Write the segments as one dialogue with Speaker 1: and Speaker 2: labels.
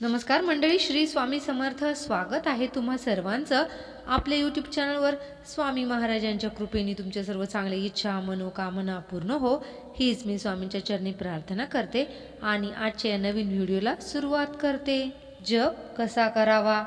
Speaker 1: नमस्कार मंडळी श्री स्वामी समर्थ स्वागत आहे तुम्हा सर्वांचं आपल्या यूट्यूब चॅनलवर स्वामी महाराजांच्या कृपेने तुमच्या सर्व चांगल्या इच्छा मनोकामना पूर्ण हो. हीच मी स्वामींच्या चरणी प्रार्थना करते आणि आजच्या या नवीन व्हिडिओला सुरुवात करते. जप कसा करावा?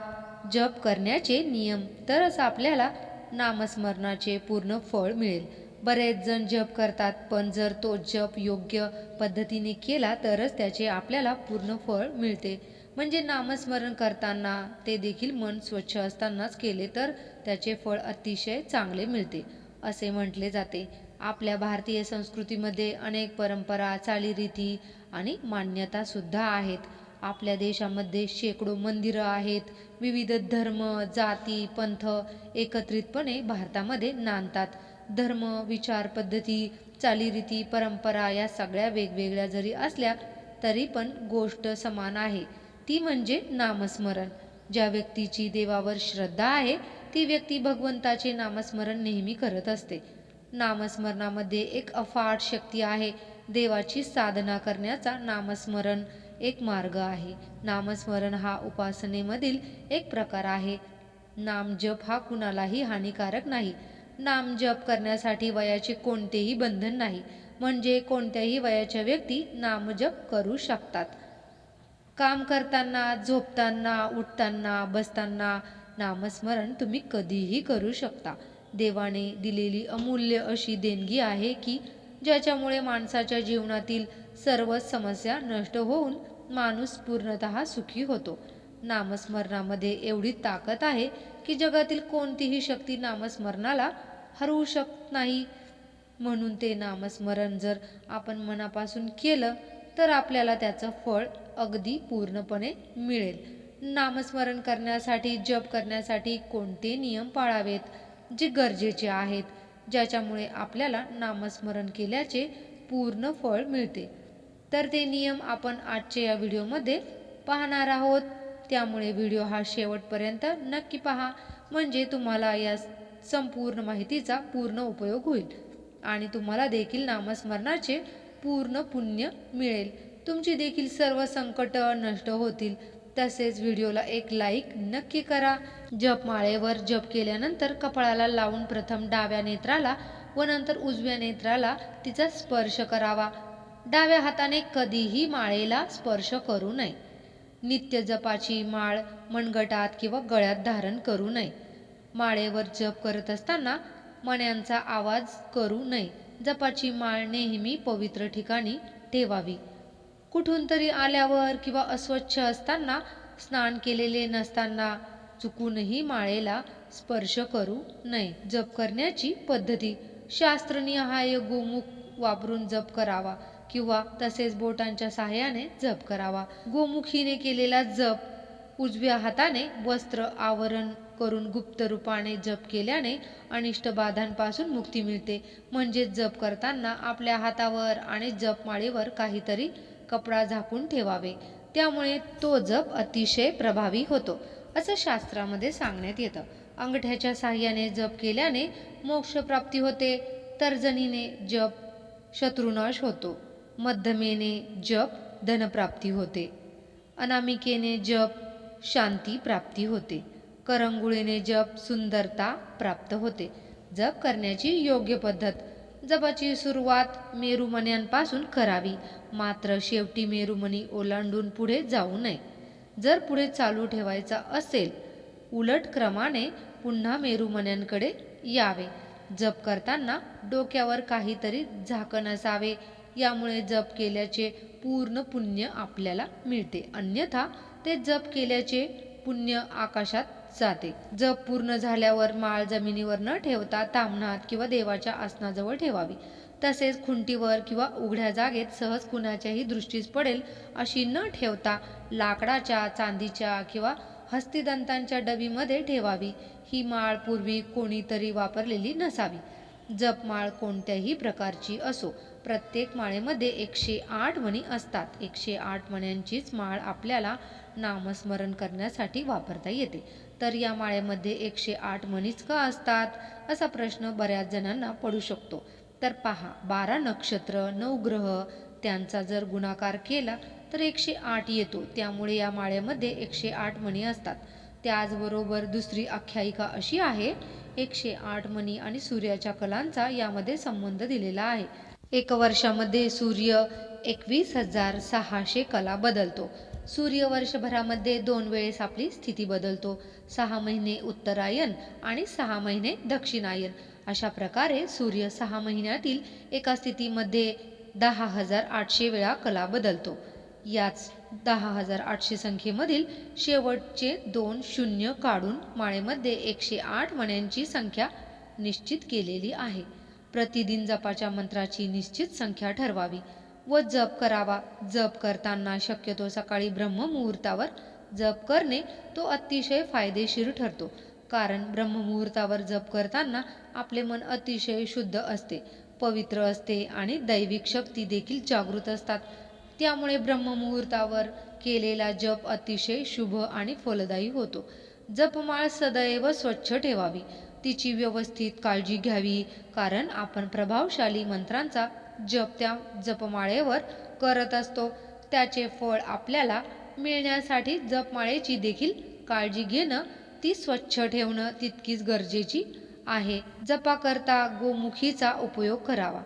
Speaker 1: जप करण्याचे नियम तरच आपल्याला नामस्मरणाचे पूर्ण फळ मिळेल. बरेच जण जप करतात पण जर तो जप योग्य पद्धतीने केला तरच त्याचे आपल्याला पूर्ण फळ मिळते. म्हणजे नामस्मरण करताना ते देखील मन स्वच्छ असतानाच केले तर त्याचे फळ अतिशय चांगले मिळते असे म्हटले जाते. आपल्या भारतीय संस्कृतीमध्ये अनेक परंपरा चालीरीती आणि मान्यतासुद्धा आहेत. आपल्या देशामध्ये शेकडो मंदिरं आहेत. विविध धर्म जाती पंथ एकत्रितपणे भारतामध्ये नांदतात. धर्म विचार पद्धती चालीरीती परंपरा या सगळ्या वेगवेगळ्या जरी असल्या तरी पण गोष्ट समान आहे. ती म्हणजे नामस्मरण. ज्या व्यक्तीची देवावर श्रद्धा आहे ती व्यक्ती भगवंताचे नामस्मरण नेहमी करत असते. नामस्मरणामध्ये एक अफाट शक्ती आहे. देवाची साधना करण्याचा नामस्मरण एक मार्ग आहे. नामस्मरण हा उपासनेमधील एक प्रकार आहे. नामजप हा कुणालाही हानिकारक नाही. नामजप करण्यासाठी वयाचे कोणतेही बंधन नाही. म्हणजे कोणत्याही वयाच्या व्यक्ती नामजप करू शकतात. काम करताना झोपताना उठताना बसताना नामस्मरण तुम्ही कधीही करू शकता. देवाने दिलेली अमूल्य अशी देणगी आहे की ज्याच्यामुळे माणसाच्या जीवनातील सर्व समस्या नष्ट होऊन माणूस पूर्णत सुखी होतो. नामस्मरणामध्ये एवढी ताकद आहे की जगातील कोणतीही शक्ती नामस्मरणाला हरवू शकत नाही. म्हणून ते नामस्मरण जर आपण मनापासून केलं तर आपल्याला त्याचं फळ अगदी पूर्णपणे मिळेल. नामस्मरण करण्यासाठी जप करण्यासाठी कोणते नियम पाळावेत जे गरजेचे आहेत ज्याच्यामुळे आपल्याला नामस्मरण केल्याचे पूर्ण फळ मिळते? तर ते नियम आपण आजच्या या व्हिडिओमध्ये पाहणार आहोत. त्यामुळे व्हिडिओ हा शेवटपर्यंत नक्की पहा. म्हणजे तुम्हाला या संपूर्ण माहितीचा पूर्ण उपयोग होईल आणि तुम्हाला देखील नामस्मरणाचे पूर्ण पुण्य मिळेल. तुमची देखील सर्व संकट नष्ट होतील. तसेच व्हिडिओला एक लाईक नक्की करा. जपमाळेवर जप केल्यानंतर कपाळाला लावून प्रथम डाव्या नेत्राला व नंतर उजव्या नेत्राला तिचा स्पर्श करावा. डाव्या हाताने कधीही माळेला स्पर्श करू नये. नित्य जपाची माळ मनगटात किंवा गळ्यात धारण करू नये. माळेवर जप करत असताना मण्यांचा आवाज करू नये. जपाची माळ नेहमी पवित्र ठिकाणी ठेवावी. कुठून तरी आल्यावर किंवा अस्वच्छ असताना स्नान केलेले नसताना चुकूनही माळेला स्पर्श करू नये. जप करण्याची पद्धती. शास्त्रनिहाय गोमुख वापरून जप करावा किंवा तसेच बोटांच्या सहाय्याने जप करावा. गोमुखीने केलेला जप उजव्या हाताने वस्त्र आवरण करून गुप्त रूपाने जप केल्याने अनिष्ट बाधांपासून मुक्ती मिळते. म्हणजे जप करताना आपल्या हातावर आणि जपमाळेवर काहीतरी कपडा झाकून ठेवावे. त्यामुळे तो जप अतिशय प्रभावी होतो असं शास्त्रामध्ये सांगण्यात येतं. अंगठ्याच्या साह्याने जप केल्याने मोक्षप्राप्ती होते तर्जनीने जप शत्रुनाश होतो मध्यमेने जप धनप्राप्ती होते अनामिकेने जप शांती प्राप्ती होते करंगुळीने जप सुंदरता प्राप्त होते. जप करण्याची योग्य पद्धत जपाची सुरुवात मेरुमण्यांपासून करावी. मात्र शेवटी मेरुमणी ओलांडून पुढे जाऊ नये. जर पुढे चालू ठेवायचा असेल उलट क्रमाने पुन्हा मेरुमण्यांकडे यावे. जप करताना डोक्यावर काहीतरी झाकण असावे. यामुळे जप केल्याचे पूर्ण पुण्य आपल्याला मिळते. अन्यथा ते जप केल्याचे पुण्य आकाशात जाते. जप पूर्ण झाल्यावर माळ जमिनीवर न ठेवता तामणात किंवा देवाच्या आसनाजवळ ठेवावी. तसेच खुंटीवर किंवा उघड्या जागेत सहज कुणाच्याही दृष्टीस पडेल अशी न ठेवता लाकडाच्या चांदीच्या किंवा हस्तिदंतांच्या डबीमध्ये ठेवावी. ही माळ पूर्वी कोणीतरी वापरलेली नसावी. जपमाळ कोणत्याही प्रकारची असो. प्रत्येक माळेमध्ये एकशे आठ मणी असतात. एकशे आठ मण्यांचीच माळ आपल्याला नामस्मरण करण्यासाठी वापरता येते. तर या माळेमध्ये एकशे आठ मणीच का असतात असा प्रश्न बऱ्याच जणांना पडू शकतो. तर पहा बारा नक्षत्र नऊ ग्रह त्यांचा जर गुणाकार केला तर एकशे आठ येतो. त्यामुळे या माळेमध्ये एकशे आठ मणी असतात. त्याचबरोबर दुसरी आख्यायिका अशी आहे एकशे आठ मणी आणि सूर्याच्या कलांचा यामध्ये संबंध दिलेला आहे. एक वर्षामध्ये सूर्य एकवीस हजार सहाशे कला बदलतो. सूर्य वर्षभरामध्ये दोन वेळेस आपली स्थिती बदलतो. सहा महिने उत्तरायण आणि सहा महिने दक्षिणायन अशा प्रकारे सूर्य सहा महिन्यातील एका स्थितीमध्ये दहा हजार आठशे वेळा कला बदलतो. याच दहा हजार आठशे संख्येमधील शेवटचे दोन शून्य काढून माळेमध्ये एकशे आठ मण्यांची संख्या निश्चित केलेली आहे. प्रतिदिन जपाच्या मंत्राची निश्चित संख्या ठरवावी. व जप करावा. जप करताना शक्यतो सकाळी ब्रह्ममुहूर्तावर जप करणे तो अतिशय फायदेशीर ठरतो. कारण ब्रह्ममुहूर्तावर जप करताना आपले मन अतिशय शुद्ध असते पवित्र असते आणि दैविक शक्ती देखील जागृत असतात. त्यामुळे ब्रह्ममुहूर्तावर केलेला जप अतिशय शुभ आणि फलदायी होतो. जपमाळ सदैव स्वच्छ ठेवावी. तिची व्यवस्थित काळजी घ्यावी कारण आपण प्रभावशाली मंत्रांचा जप त्या जपमाळेवर करत असतो. त्याचे फळ आपल्याला मिळण्यासाठी जपमाळेची देखील काळजी घेणं ती स्वच्छ ठेवणं तितकीच गरजेची आहे. जपाकरता गोमुखीचा उपयोग करावा.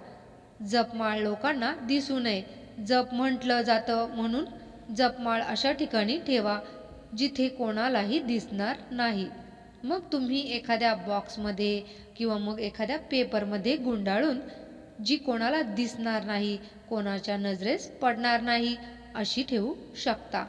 Speaker 1: जपमाळ लोकांना दिसू नये. जप म्हटलं जातं म्हणून जपमाळ अशा ठिकाणी ठेवा जिथे कोणालाही दिसणार नाही. मग तुम्ही एखाद्या बॉक्समध्ये किंवा मग एखाद्या पेपरमध्ये गुंडाळून जी कोणाला दिसणार नाही कोणाच्या नजरेस पडणार नाही अशी ठेवू शकता.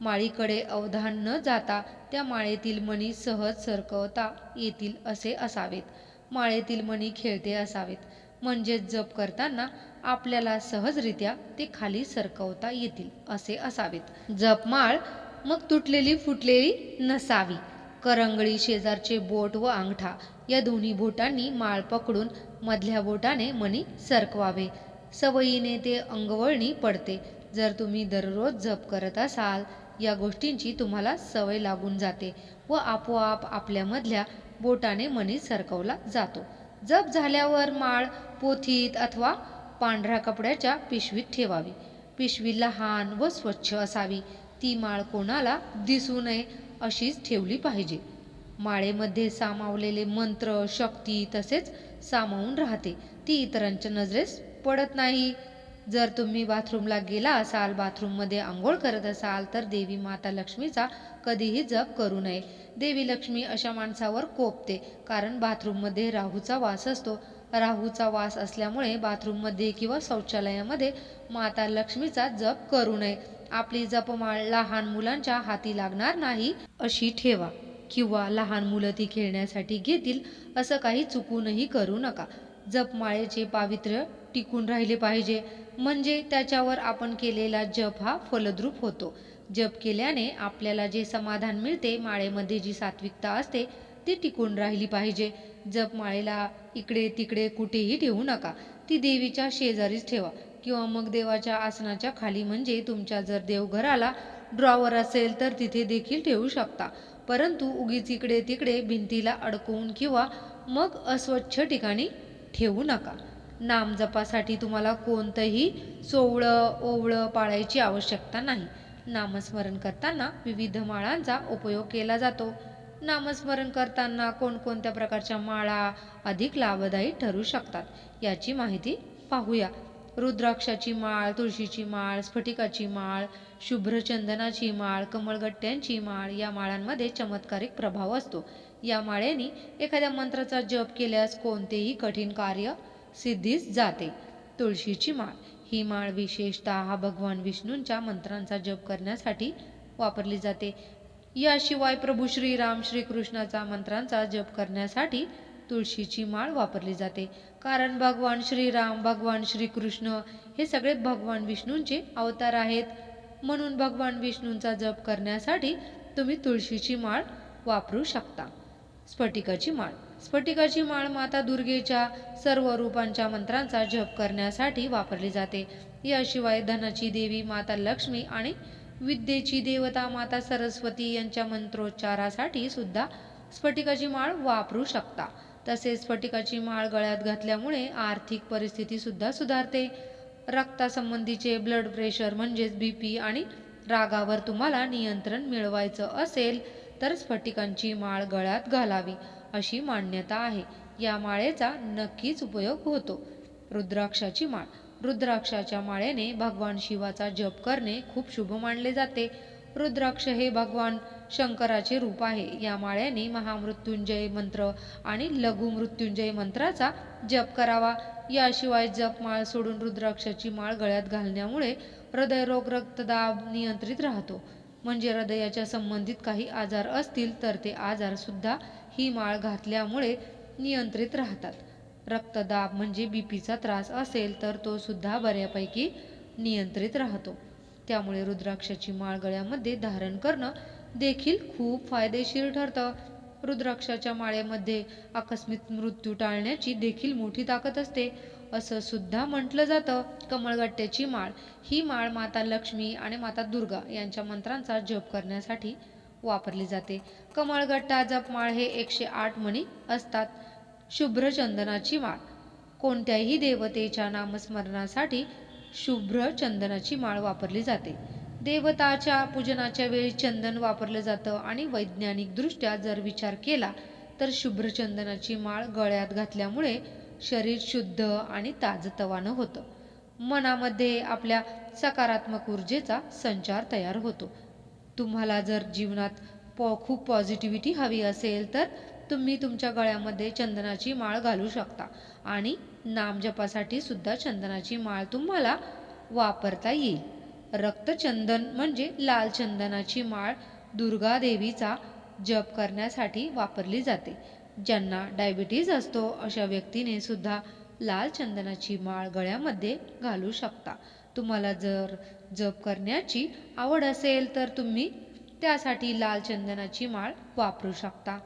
Speaker 1: माळीकडे अवधान न जाता त्या माळेतील मणी सहज सरकवता येतील असे असावेत. माळेतील मणी खेळते असावेत. म्हणजेच जप करताना आपल्याला सहजरित्या ते खाली सरकवता येतील असे असावेत. जपमाळ मग तुटलेली फुटलेली नसावी. करंगळी शेजारचे बोट व अंगठा या दोन्ही बोटांनी माळ पकडून मधल्या बोटाने मणी सरकवावे. सवयीने ते अंगवळणी पडते. जर तुम्ही दररोज जप करत असाल या गोष्टींची तुम्हाला सवय लागून जाते व आपोआप आपल्यामधल्या बोटाने मणी सरकवला जातो. जप झाल्यावर माळ पोथीत अथवा पांढऱ्या कपड्याच्या पिशवीत ठेवावी. पिशवी लहान व स्वच्छ असावी. ती माळ कोणाला दिसू नये अशीच ठेवली पाहिजे. माळेमध्ये सामावलेले मंत्र शक्ती तसेच सामावून राहते. ती इतरांच्या नजरेस पडत नाही. जर तुम्ही बाथरूमला गेला असाल बाथरूममध्ये आंघोळ करत असाल तर देवी माता लक्ष्मीचा कधीही जप करू नये. देवी लक्ष्मी अशा माणसावर कोपते कारण बाथरूममध्ये राहूचा वास असतो. राहूचा वास असल्यामुळे बाथरूममध्ये किंवा शौचालयामध्ये माता लक्ष्मीचा जप करू नये. आपली जपमाळ लहान मुलांच्या हाती लागणार नाही अशी ठेवा. किंवा लहान मुलं ती खेळण्यासाठी घेतील असं काही चुकूनही करू नका. जपमाळेचे पावित्र्य टिकून राहिले पाहिजे. म्हणजे त्याच्यावर आपण केलेला जप हा फलद्रूप होतो. जप केल्याने आपल्याला जे समाधान मिळते माळेमध्ये जी सात्विकता असते ती टिकून राहिली पाहिजे. जप माळेला इकडे तिकडे कुठेही ठेवू नका. ती देवीच्या शेजारीच ठेवा किंवा मग देवाच्या आसनाच्या खाली म्हणजे तुमच्या जर देवघराला ड्रॉवर असेल तर तिथे देखील ठेवू शकता. परंतु उगीच इकडे तिकडे भिंतीला अडकवून किंवा मग अस्वच्छ ठिकाणी ठेवू नका. नामजपासाठी तुम्हाला कोणतंही सोवळं ओवळं पाळायची आवश्यकता नाही. नामस्मरण करताना विविध माळांचा उपयोग केला जातो. नामस्मरण करताना कोणकोणत्या प्रकारच्या माळा अधिक लाभदायी ठरू शकतात याची माहिती पाहूया. रुद्राक्षाची माळ तुळशीची माळ स्फटिकाची माळ शुभ्रचंदनाची माळ कमळगट्ट्यांची माळ या माळांमध्ये चमत्कारिक प्रभाव असतो. या माळेने एखाद्या मंत्राचा जप केल्यास कोणतेही कठीण कार्य सिद्धीस जाते. तुळशीची माळ ही माळ विशेषतः भगवान विष्णूंच्या मंत्रांचा जप करण्यासाठी वापरली जाते. याशिवाय प्रभू श्रीराम श्रीकृष्णाचा मंत्रांचा जप करण्यासाठी तुळशीची माळ वापरली जाते. कारण भगवान श्रीराम भगवान श्रीकृष्ण हे सगळे भगवान विष्णूंचे अवतार आहेत. म्हणून भगवान विष्णूंचा जप करण्यासाठी तुम्ही तुळशीची माळ वापरू शकता. स्फटिकाची माळ. स्फटिकाची माळ माता दुर्गेच्या सर्व रूपांच्या मंत्रांचा जप करण्यासाठी वापरली जाते. याशिवाय धनाची देवी माता लक्ष्मी आणि विद्येची देवता माता सरस्वती यांच्या मंत्रोच्चारासाठी सुद्धा स्फटिकाची माळ वापरू शकता. तसेच स्फटिकाची माळ गळ्यात घातल्यामुळे आर्थिक परिस्थितीसुद्धा सुधारते. रक्तासंबंधीचे ब्लड प्रेशर म्हणजेच बी पी आणि रागावर तुम्हाला नियंत्रण मिळवायचं असेल तर स्फटिकांची माळ गळ्यात घालावी अशी मान्यता आहे. या माळेचा नक्कीच उपयोग होतो. रुद्राक्षाची माळ. रुद्राक्षाच्या माळेने भगवान शिवाचा जप करणे खूप शुभ मानले जाते. रुद्राक्ष हे भगवान शंकराचे रूप आहे. या माळ्याने महामृत्युंजय मंत्र आणि लघु मृत्युंजय मंत्राचा जप करावा. याशिवाय जप माळ सोडून रुद्राक्षाची माळ गळ्यात घालण्यामुळे हृदयरोग रक्तदाब नियंत्रित राहतो. म्हणजे हृदयाच्या संबंधित काही आजार असतील तर ते आजार सुद्धा ही माळ घातल्यामुळे नियंत्रित राहतात. रक्तदाब म्हणजे बीपीचा त्रास असेल तर तो सुद्धा बऱ्यापैकी नियंत्रित राहतो. त्यामुळे रुद्राक्षाची माळ गळ्यामध्ये धारण करणं देखील खूप फायदेशीर ठरतं. रुद्राक्षाच्या माळेमध्ये आकस्मिक मृत्यू टाळण्याची देखील मोठी ताकद असते. असं सुद्धा म्हटलं जातं. कमळगट्ट्याची माळ ही माळ माता लक्ष्मी आणि माता दुर्गा यांच्या मंत्रांचा जप करण्यासाठी वापरली जाते. कमळगट्टा जप माळ हे एकशे आठ मणी असतात. शुभ्रचंदनाची माळ कोणत्याही देवतेच्या नामस्मरणासाठी शुभ्र चंदनाची माळ वापरली जाते. देवताच्या पूजनाच्या वेळी चंदन वापरलं जातं आणि वैज्ञानिकदृष्ट्या जर विचार केला तर शुभ्र चंदनाची माळ गळ्यात घातल्यामुळे शरीर शुद्ध आणि ताजतवानं होतं. मनामध्ये आपल्या सकारात्मक ऊर्जेचा संचार तयार होतो. तुम्हाला जर जीवनात पॉ खूप पॉझिटिव्हिटी हवी असेल तर तुम्ही तुमच्या गळ्यामध्ये चंदनाची माळ घालू शकता आणि नामजपासाठी सुद्धा चंदनाची माळ तुम्हाला वापरता येईल. रक्तचंदन म्हणजे लाल चंदनाची माळ दुर्गा देवीचा जप करण्यासाठी वापरली जाते. ज्यांना डायबिटीज असतो अशा व्यक्तीने सुद्धा लाल चंदनाची माळ गळ्यामध्ये घालू शकता. तुम्हाला जर जप करण्याची आवड असेल तर तुम्ही त्यासाठी लाल चंदनाची माळ वापरू शकता.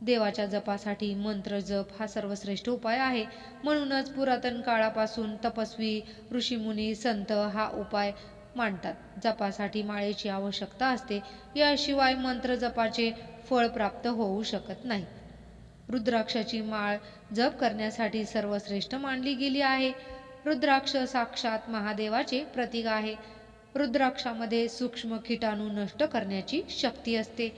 Speaker 1: देवाच्या जपासाठी मंत्र जप हा सर्वश्रेष्ठ उपाय आहे. म्हणूनच पुरातन काळापासून तपस्वी ऋषीमुनी संत हा उपाय मांडतात. जपासाठी माळेची आवश्यकता असते याशिवाय मंत्र जपाचे फळ प्राप्त होऊ शकत नाही. रुद्राक्षाची माळ जप करण्यासाठी सर्वश्रेष्ठ मानली गेली आहे. रुद्राक्ष साक्षात महादेवाचे प्रतीक आहे. रुद्राक्षामध्ये सूक्ष्म किटाणू नष्ट करण्याची शक्ती असते.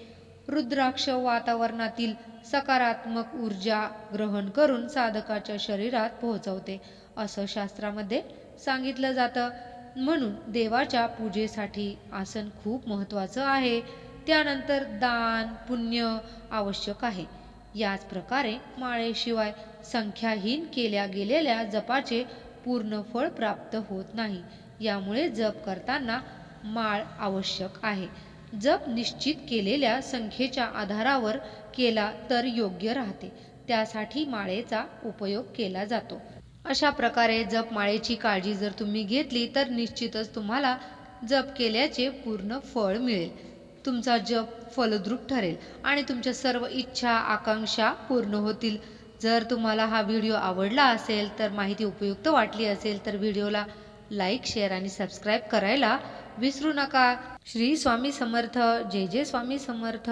Speaker 1: रुद्राक्ष वातावरणातील सकारात्मक ऊर्जा ग्रहण करून साधकाच्या शरीरात पोहोचवते असं शास्त्रामध्ये सांगितलं जातं. म्हणून देवाच्या पूजेसाठी आसन खूप महत्त्वाचं आहे. त्यानंतर दान पुण्य आवश्यक आहे. याच प्रकारे माळेशिवाय संख्याहीन केल्या गेलेल्या जपाचे पूर्ण फळ प्राप्त होत नाही. यामुळे जप करताना माळ आवश्यक आहे. जप निश्चित केलेल्या संख्येच्या आधारावर केला तर योग्य राहते. त्यासाठी माळेचा उपयोग केला जातो. अशा प्रकारे जप माळेची काळजी जर तुम्ही घेतली तर निश्चितच तुम्हाला जप केल्याचे पूर्ण फळ मिळेल. तुमचा जप फलद्रूप ठरेल आणि तुमच्या सर्व इच्छा आकांक्षा पूर्ण होतील. जर तुम्हाला हा व्हिडिओ आवडला असेल तर माहिती उपयुक्त वाटली असेल तर व्हिडिओला लाईक शेअर आणि सबस्क्राईब करायला विसरू नका. श्री स्वामी समर्थ. जय जय स्वामी समर्थ.